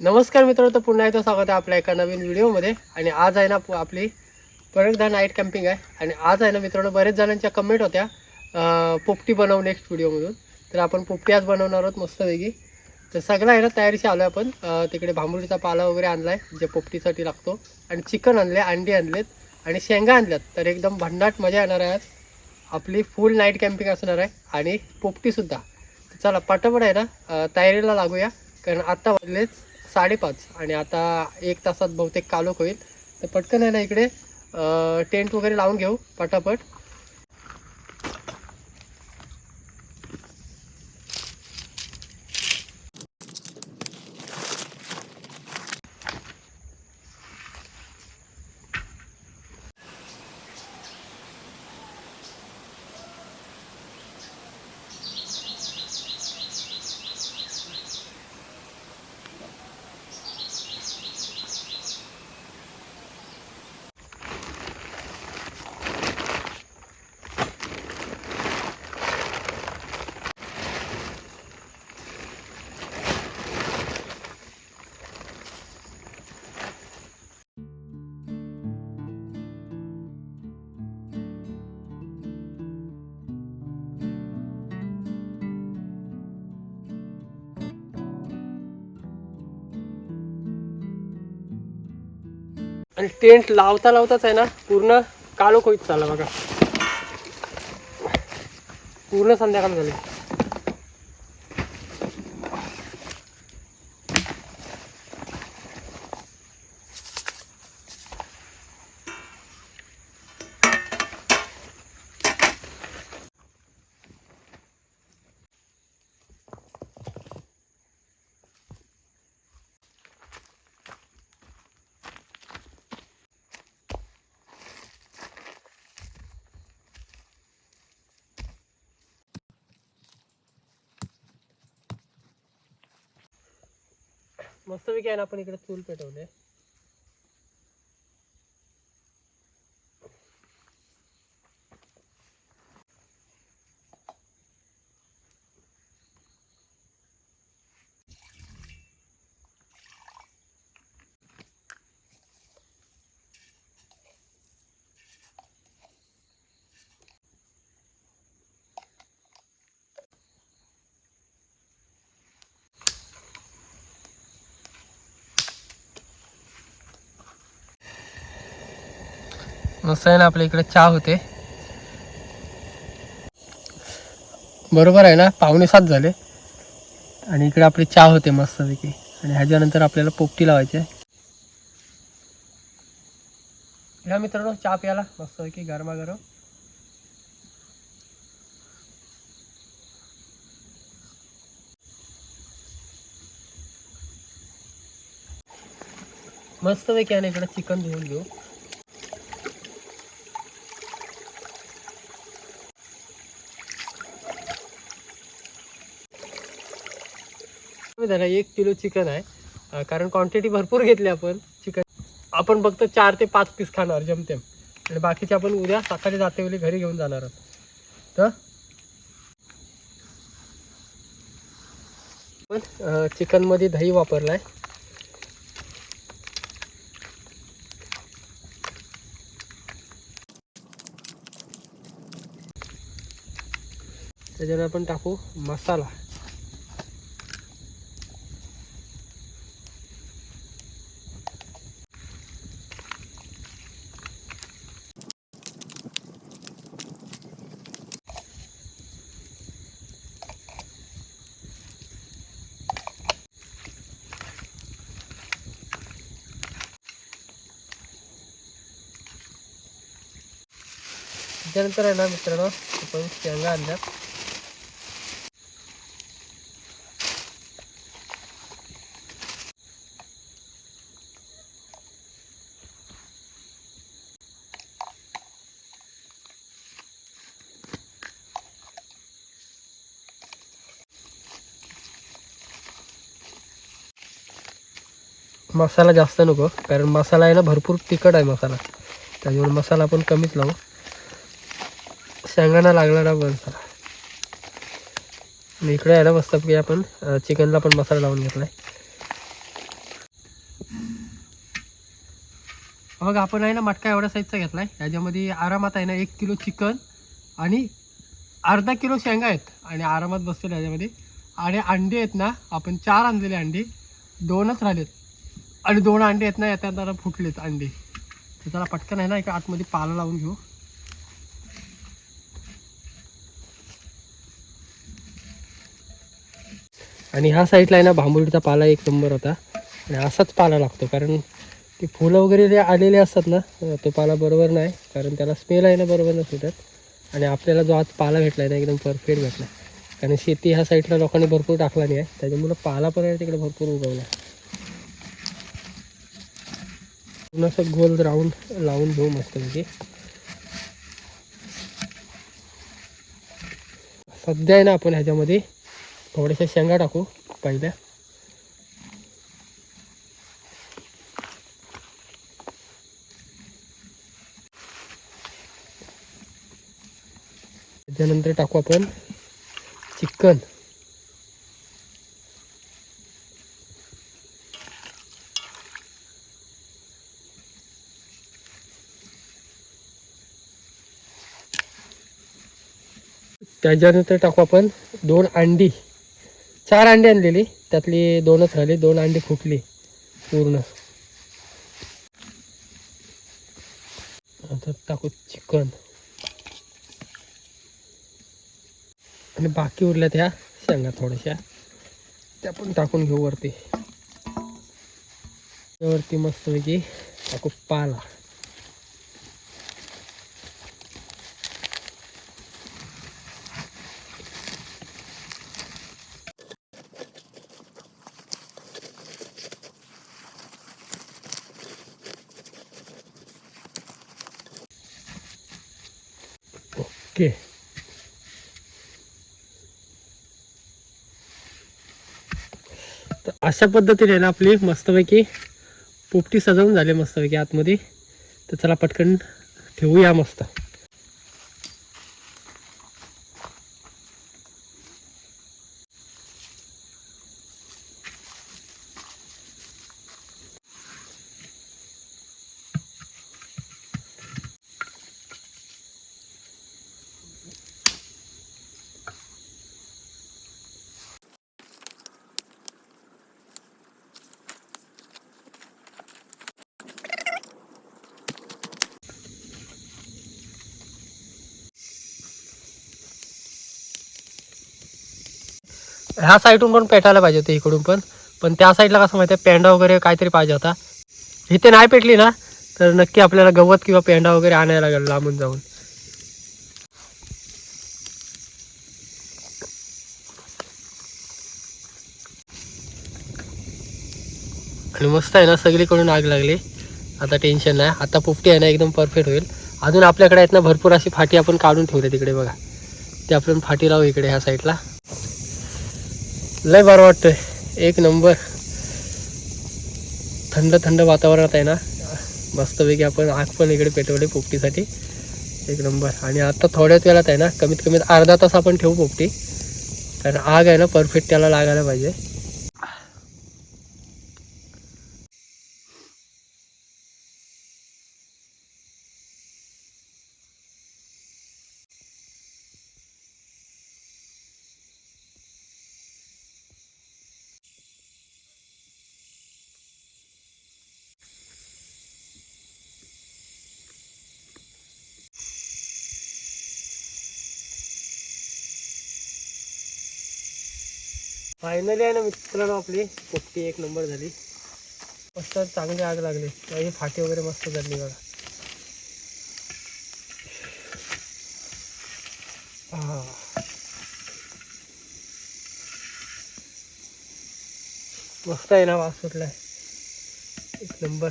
नमस्कार मित्रांनो तर पुन्हा एकदा स्वागत आहे आपल्या एका नवीन व्हिडिओमध्ये. आणि आज आहे ना आपली परत एकदा नाईट कॅम्पिंग आहे. आणि आज आहे ना मित्रांनो बरेच जणांच्या कमेंट होत्या पोपटी बनव नेक्स्ट व्हिडिओमधून तर आपण पोपटी आज बनवणार आहोत मस्तपैकी. तर सगळं आहे ना तयारीशी आलो आपण. तिकडे भांबुडीचा पाला वगैरे आणला आहे जे पोपटीसाठी लागतो. आणि चिकन आणले अंडी आणलेत. आणि शेंगा आणल्यात. तर एकदम भन्नाट मजा येणार आहे आज. आपली फुल नाईट कॅम्पिंग असणार आहे. आणि पोपटीसुद्धा चला पटापट आहे ना तयारीला लागूया. कारण आत्ता वाजलेच साडेपाच. आणि आता एक तासात बहुतेक कालोख होईल. तर पटकन आहे ना इकडे टेंट वगैरे लावून घेऊ पटापट. आणि टेंट लावता लावताच आहे ना पूर्ण काळोख होईत चालला बघा. पूर्ण संध्याकाळ झाली. मस्तपैकी आहे ना आपण इकडे चूल पेटवले मस्त आहे ना आपल्या इकडे चहा होते. बरोबर आहे ना? पावणे सात झाले. आणि इकडे आपली चहा होते मस्तपैकी. आणि ह्याच्यानंतर आपल्याला पोपटी लावायची आहे. या मित्रांनो चहा प्यायला. मस्तपैकी गरमागरम. मस्तपैकी ना इकडे चिकन धुवून घेऊ. कमी झालं एक किलो चिकन आहे. कारण क्वांटिटी भरपूर घेतली आपण चिकन. आपण फक्त चार ते पाच पीस खाणार जमतेम. आणि बाकीचे आपण उद्या सकाळी जातेवेळी घरी घेऊन जाणार आहोत. तर? पण चिकनमध्ये दही वापरलाय. आहे त्याच्यावर आपण टाकू मसाला. त्याच्यानंतर आहे ना मित्रांनो आपण शेंगा आणल्यात. मसाला जास्त नको कारण मसाला आहे ना भरपूर तिखट आहे मसाला. त्याच्यामुळे मसाला आपण कमीच लावू. शेंगाना लागणारा मसाला. इकडे आहे ना मस्तपैकी आपण चिकनला पण मसाला लावून घेतलाय. मग बघ आपण आहे ना मटका एवढ्या साईजचा घेतलाय. याच्यामध्ये आरामात आहे ना एक किलो चिकन आणि अर्धा किलो शेंगा आहेत. आणि आरामात बसतील याच्यामध्ये. आणि अंडे आहेत ना आपण चार आणलेले अंडे. दोनच राहिलेत. आणि दोन अंडे आहेत ना येतात फुटलेत अंडे. तर त्याला पटकन आहे ना एका आतमध्ये पाला लावून घेऊ. आणि ह्या साईडला आहे ना भांबुडीचा पाला एक नंबर होता. आणि असाच पाला लागतो कारण ते फुलं वगैरे जे आलेले असतात ना तो पाला बरोबर नाही कारण त्याला स्मेल आहे ना बरोबर नसतो सुटत आणि आपल्याला जो आज पाला भेटला आहे ना एकदम परफेक्ट भेटला कारण शेती ह्या साईडला लोकांनी भरपूर टाकला नाही आहे. त्याच्यामुळं पाला पण आहे तिकडे भरपूर उगवला पूर्ण असं गोल राऊंड लावून घेऊ मस्त म्हणजे सध्या आहे ना आपण ह्याच्यामध्ये थोड्याशा शेंगा टाकू पहिल्या. त्याच्यानंतर टाकू आपण चिकन. त्याच्यानंतर टाकू आपण दोन अंडी. चार अंडी आणलेली. त्यातली दोनच राहिली दोन अंडी फुटली पूर्ण. आता टाकू चिकन. आणि बाकी उरल्यात ह्या शेंगा थोड्याशा. त्या पण टाकून घेऊ वरती. वरती मस्तपैकी टाकू पाला ओके तर अशा पद्धतीने ना आपली मस्तपैकी पोपटी सजवून झाली मस्तपैकी आतमध्ये. तर चला पटकन ठेवूया मस्त. ह्या साईडून पण पेटायला पाहिजे होते इकडून पण. पण त्या साईडला कसं माहिती आहे पेंडा वगैरे काहीतरी पाहिजे होता. इथे नाही पेटली ना तर नक्की आपल्याला गवत किंवा पेंडा वगैरे आणायला लागेल लांबून जाऊन. आणि मस्त आहे ना सगळीकडून आग लागली. आता टेन्शन नाही. आता पोपटी आहे ना एकदम परफेक्ट होईल. अजून आपल्याकडे आहेत ना भरपूर अशी फाटी आपण काढून ठेवले तिकडे बघा. ते आपण फाटी लावू इकडे ह्या साईडला. लय बरं वाटतंय. एक नंबर. थंड थंड वातावरणात आहे ना मस्तपैकी आपण आग पण इकडे पेटवली पोपटीसाठी. एक नंबर. आणि आता थोड्याच वेळात आहे ना कमीत कमीत अर्धा तास आपण ठेवू पोपटी. कारण आग आहे ना परफेक्ट त्याला लागायला पाहिजे. फायनली आहे ना मित्रांनो आपली. पोपटी एक नंबर झाली. मस्त चांगली आग लागली. आणि फाटी वगैरे मस्त झाली बघा. हा. मस्त आहे ना वास सुटलाय. एक नंबर.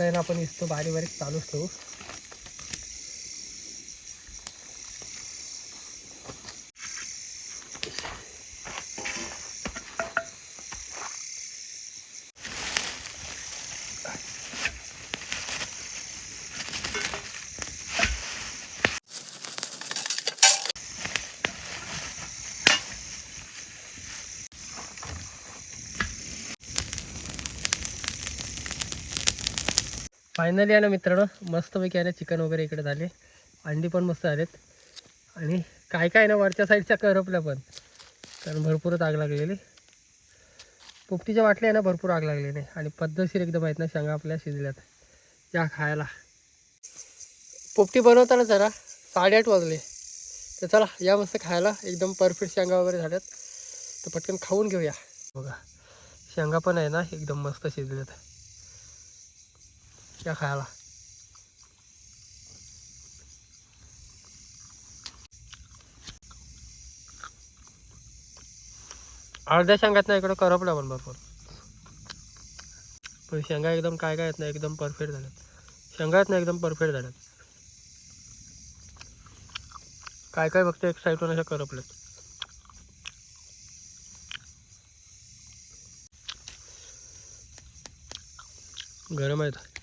इकडे आपण इथं बारीक बारीक चालूच ठेवू. फायनली आहे ना मित्रांनो. मस्तपैकी आहे ना चिकन वगैरे इकडे झाले. अंडी पण मस्त आलेत आणि काय काय ना वरच्या साईडच्या करपल्या पण. कारण भरपूरच आग लागलेली. पोपटीच्या वाटल्या आहे ना भरपूर आग लागली नाही आणि पद्धतशीर एकदम आहेत ना शेंगा आपल्या शिजल्यात. या खायला. पोपटी बनवताना जरा साडेआठ वाजले. तर चला या मस्त खायला. एकदम परफेक्ट शेंगा वगैरे झाल्यात. तर पटकन खाऊन घेऊया. बघा. शेंगा पण आहे ना एकदम मस्त शिजल्यात. या खायला अर्ध्या शेंगात ना इकडं करपल्या पण भरपूर. पण शेंगा एकदम काय काय आहेत ना एकदम परफेक्ट झाल्यात. शेंगा आहेत ना एकदम परफेक्ट झाल्यात. काय काय बघते एक साईडवर अशा करपल्यात. गरम आहेत.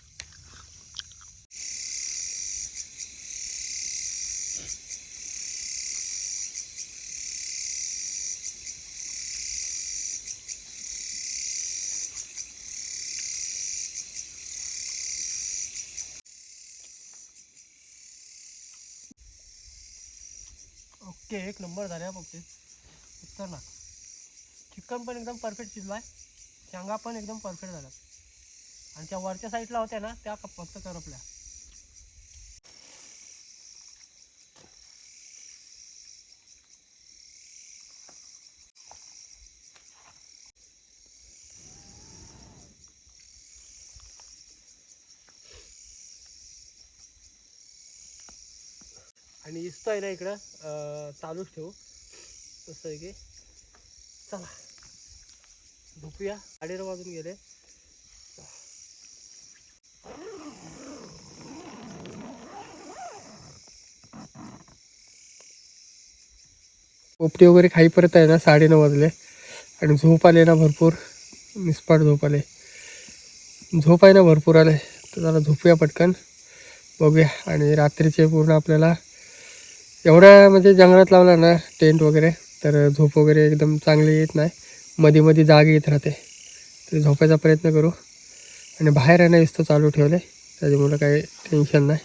ओके एक नंबर झाल्या फक्त उत्तर ना चिकन पण एकदम परफेक्ट शिजलाय. शेंगा पण एकदम परफेक्ट झाल्या आणि त्या वरच्या साईडला होत्या ना त्या फक्त करपल्या. आणि इस्तो आहे ना इकडं चालूच ठेवू. तसं आहे की चला. झोपूया. अडीर वाजून गेले. पोपटी वगैरे खाई परत आहे ना साडेनऊ वाजले. आणि झोप आले ना भरपूर. निस्पाट झोप आले. झोप आहे ना भरपूर आले. तर जरा झोपूया पटकन. बघूया. आणि रात्रीचे पूर्ण आपल्याला एवढ्या म्हणजे जंगलात लावला ना टेंट वगैरे तर झोप वगैरे एकदम चांगली येत नाही. मध्ये मध्ये जाग येत राहते. तर झोपायचा प्रयत्न करू. आणि बाहेर आहे ना इस्तो चालू ठेवले त्याच्यामुळं काही टेन्शन नाही.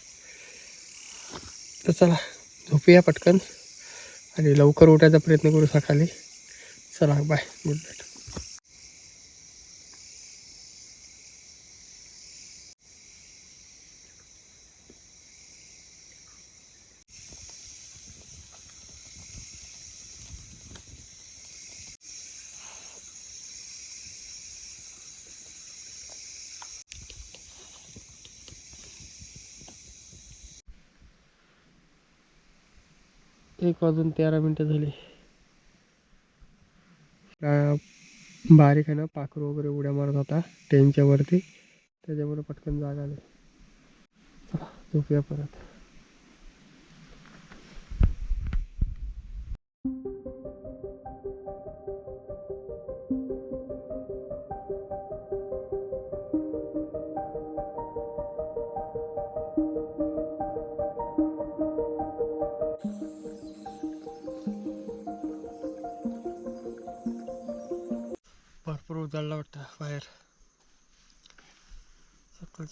तर चला झोपूया पटकन. आणि लवकर उठायचा प्रयत्न करू सकाळी. चला बाय गुड नाईट एक वाजून तेरा मिनटं झाली. बारीक आहे ना पाखरू वगैरे उड्या मारत होता टेनच्या वरती त्याच्यामुळे पटकन जागा आली. चला, झोपूया परत.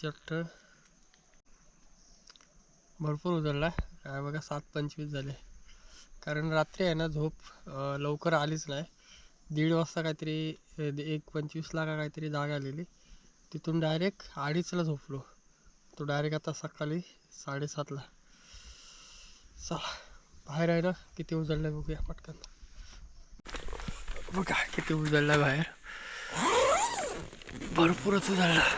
चॅप्टर भरपूर उजळला काय बघा सात पंचवीस झाले. कारण रात्री आहे ना झोप लवकर आलीच नाही. दीड वाजता काहीतरी एक पंचवीसला का काहीतरी जाग आलेली. तिथून डायरेक्ट अडीचला झोपलो. तो डायरेक्ट आता सकाळी साडेसातला. चला बाहेर आहे ना किती उजळलं बघूया पटकन. बघा किती उजळला बाहेर. भरपूरच उजळला.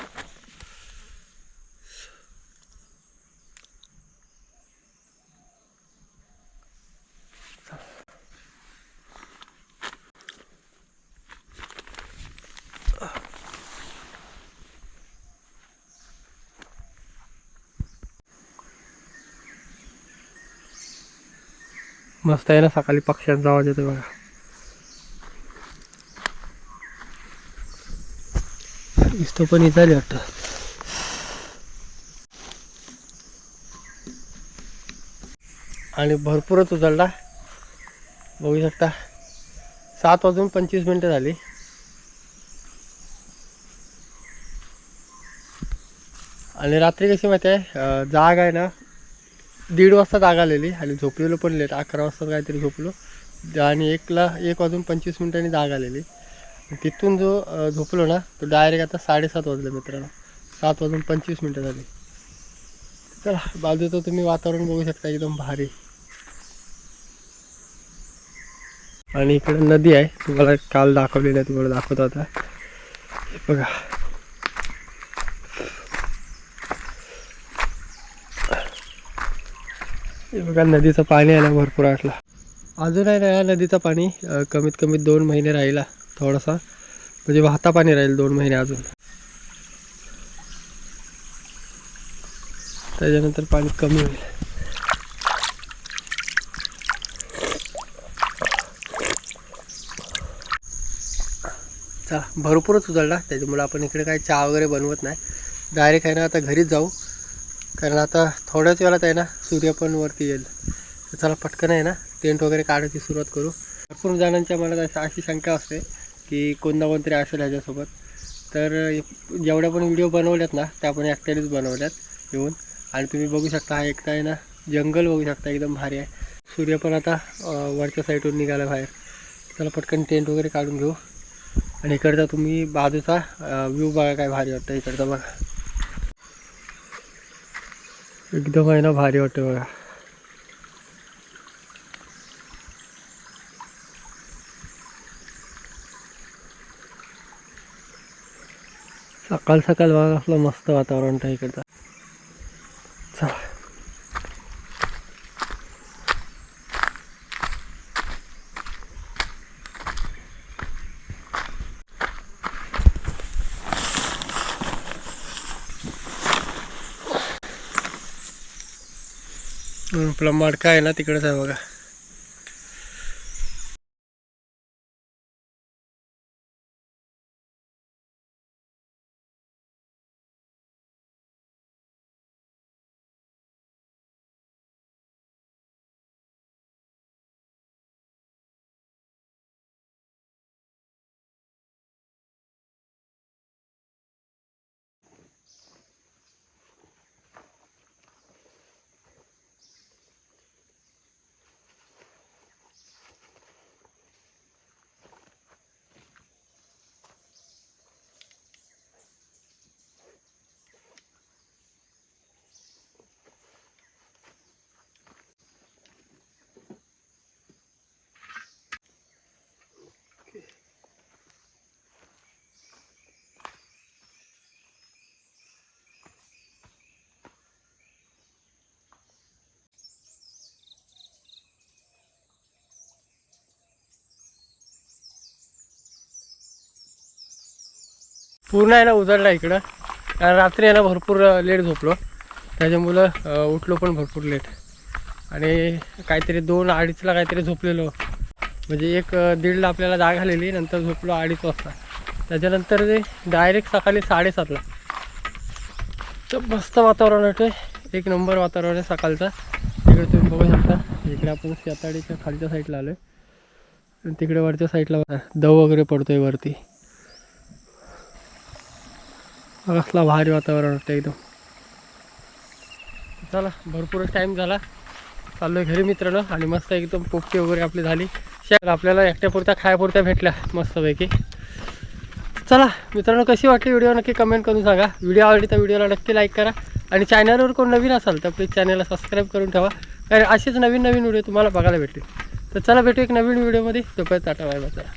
मस्त आहे ना सकाळी पक्ष्यांचा आवाज येतो बघा. इस्तो पण इथं वाटतं. आणि भरपूरच उचलला. बघू शकता. सात वाजून पंचवीस मिनटं झाली. आणि रात्री कशी माहिती आहे? जाग आहे ना. दीड वाजता जाग आलेली आणि झोपलेलो पण लेट अकरा वाजता काहीतरी झोपलो. आणि एकला एक वाजून पंचवीस मिनिटांनी जाग आलेली. तिथून जो झोपलो ना तो डायरेक्ट आता साडेसात वाजले मित्रांनो. सात वाजून पंचवीस मिनटं झाली. चला बाजूचं तुम्ही वातावरण बघू शकता एकदम भारी. आणि इकडे नदी आहे. तुम्हाला काल दाखवलेली आहे तुम्हाला दाखवत होता. बघा. हे बघा नदीचं पाणी आलं भरपूर आटला अजून आहे ना या नदीचं पाणी कमीत कमी दोन महिने राहिला थोडासा. म्हणजे वाहता पाणी राहील दोन महिने अजून. त्याच्यानंतर पाणी कमी होईल. चला भरपूरच उजळला. त्याच्यामुळे आपण इकडे काही चहा वगैरे बनवत नाही. डायरेक्ट आहे ना आता घरीच जाऊ. कारण आता थोड्याच वेळात आहे ना सूर्य पण वरती येईल. तर चला पटकन आहे ना टेंट वगैरे काढायची सुरुवात करू. भरपूर जणांच्या मनात अशी शंका असते की कोणता कोणतरी असेल ह्याच्यासोबत. तर जेवढ्या पण व्हिडिओ बनवल्यात ना त्या आपण एकट्यानेच बनवल्यात येऊन. आणि तुम्ही बघू शकता हा एकटा आहे ना जंगल बघू शकता एकदम भारी आहे. सूर्य पण आता वरच्या साईडवर निघाला बाहेर. चला पटकन टेंट वगैरे काढून घेऊ. आणि इकडचा तुम्ही बाजूचा व्ह्यू बघा काय भारी वाटतं इकडचा बघा. एकदम आहे ना भारी वाटतं बघा. सकाळ सकाळ बघा असलं मस्त वातावरण आहे इकडचं. चला. आपला मडका आहे ना तिकडेच आहे बघा. पूर्ण आहे ना उजळला इकडं. रात्री आहे ना भरपूर लेट झोपलो. त्याच्यामुळं उठलो पण भरपूर लेट आणि काहीतरी दोन अडीचला काहीतरी झोपलेलो. म्हणजे एक दीडला आपल्याला जाग आलेली नंतर झोपलो अडीच वाजता. त्याच्यानंतर ते डायरेक्ट सकाळी साडेसातला. तर मस्त वातावरण वाटतंय एक नंबर वातावरण आहे सकाळचं. तिकडे तुम्ही बघू शकता. इकडे आपण शेताडीच्या खालच्या साईडला आलो आणि तिकडे वरच्या साईडला दव वगैरे पडतोय वरती. कसला भारी वातावरण वाटतं एकदम. चला भरपूरच टाईम झाला. चाललोय घरी मित्रांनो आणि मस्त एकदम पोपटी वगैरे आपली झाली. शेत आपल्याला एकट्यापुरत्या खायापुरत्या भेटल्या मस्तपैकी. चला मित्रांनो कशी वाटली व्हिडिओ नक्की कमेंट करून सांगा. व्हिडिओ आवडली तर व्हिडिओला नक्की लाईक करा. आणि चॅनलवर कोण नवीन असाल तर प्लीज चॅनलला सबस्क्राईब करून ठेवा. कारण असेच नवीन नवीन व्हिडिओ तुम्हाला बघायला भेटतील. तर चला भेटू एक नवीन व्हिडिओमध्ये तोपर्यंत टाटा बाय बाय चला.